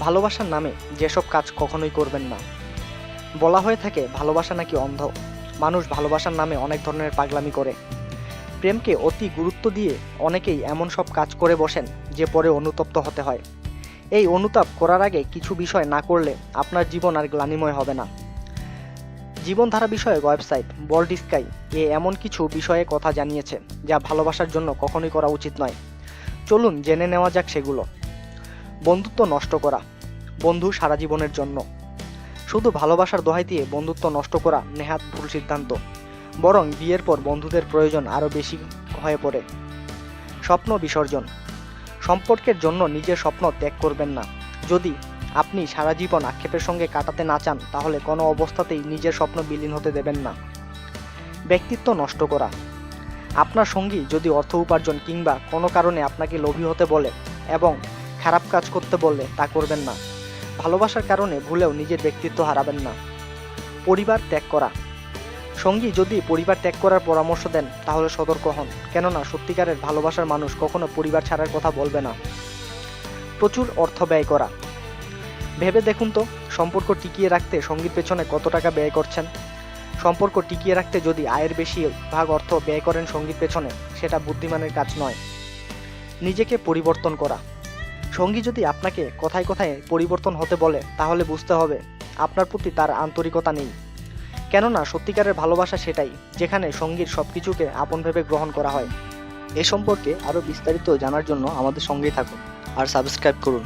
ভালোবাসার নামে যেসব কাজ কখনোই করবেন না। বলা হয়ে থাকে, ভালোবাসা নাকি অন্ধ। মানুষ ভালোবাসার নামে অনেক ধরনের পাগলামি করে। প্রেমকে অতি গুরুত্ব দিয়ে অনেকেই এমন সব কাজ করে বসেন যে পরে অনুতপ্ত হতে হয়। এই অনুতাপ করার আগে কিছু বিষয় না করলে আপনার জীবন আর গ্লানিময় হবে না। জীবনধারা বিষয়ক ওয়েবসাইট বল্ড স্কাই এ এমন কিছু বিষয়ে কথা জানিয়েছে, যা ভালোবাসার জন্য কখনোই করা উচিত নয়। চলুন জেনে নেওয়া যাক সেগুলো। বন্ধুত্ব নষ্ট করা, বন্ধু সারা জীবনের জন্য। শুধু ভালোবাসার দোহাই দিয়ে বন্ধুত্ব নষ্ট করা নেহাত ভুল সিদ্ধান্ত, বরং বিয়ের পর বন্ধুদের প্রয়োজন আরও বেশি হয়ে পড়ে। স্বপ্ন বিসর্জন, সম্পর্কের জন্য নিজের স্বপ্ন ত্যাগ করবেন না। যদি আপনি সারা জীবন আক্ষেপের সঙ্গে কাটাতে না চান, তাহলে কোনো অবস্থাতেই নিজের স্বপ্ন বিলীন হতে দেবেন না। ব্যক্তিত্ব নষ্ট করা, আপনার সঙ্গী যদি অর্থ উপার্জন কিংবা কোনো কারণে আপনাকে লোভী হতে বলে এবং খারাপ কাজ করতে বললে তা করবেন না। ভালোবাসার কারণে ভুলেও নিজের ব্যক্তিত্ব হারাবেন না। পরিবার ত্যাগ করা। সঙ্গী যদি পরিবার ত্যাগ করার পরামর্শ দেন, তাহলে সতর্ক হন। কেননা সত্যিকারের ভালোবাসার মানুষ কখনো পরিবার ছাড়ার কথা বলবে না। প্রচুর অর্থ ব্যয় করা। ভেবে দেখুন তো, সম্পর্ক টিকিয়ে রাখতে সঙ্গীর পেছনে কত টাকা ব্যয় করছেন? সম্পর্ক টিকিয়ে রাখতে যদি আয়ের বেশি ভাগ অর্থ ব্যয় করেন সঙ্গীর পেছনে, সেটা বুদ্ধিমানের কাজ নয়। নিজেকে পরিবর্তন করা। সঙ্গী যদি আপনাকে কথায় কথায় পরিবর্তন হতে বলে, তাহলে বুঝতে হবে আপনার প্রতি তার আন্তরিকতা নেই। কেননা সত্যিকারের ভালোবাসা সেটাই, যেখানে সঙ্গীর সব কিছুকে আপন ভেবে গ্রহণ করা হয়। এ সম্পর্কে আরও বিস্তারিত জানার জন্য আমাদের সঙ্গেই থাকুন আর সাবস্ক্রাইব করুন।